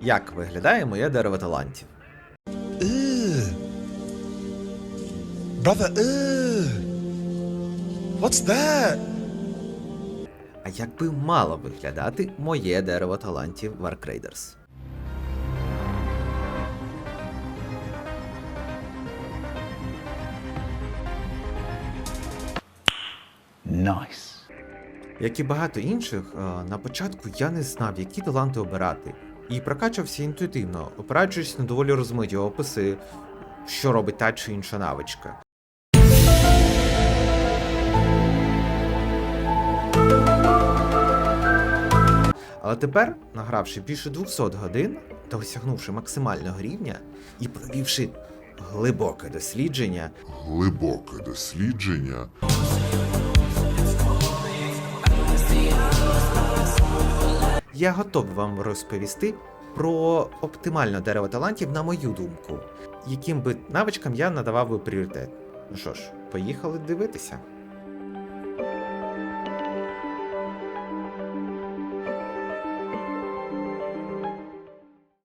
Як виглядає моє дерево талантів? Brother. What's that? А як би мало виглядати моє дерево талантів Raiders? Nice. Як і багато інших, е, на початку я не знав, які таланти обирати, і прокачувався інтуїтивно, опираючись на доволі розмиті описи, що робить та чи інша навичка. Але тепер, награвши більше 200 годин та осягнувши максимального рівня і провівши глибоке дослідження, глибоке дослідження Я готовий вам розповісти про оптимальне дерево талантів, на мою думку, яким би навичкам я надавав би пріоритет. Ну що ж, поїхали дивитися.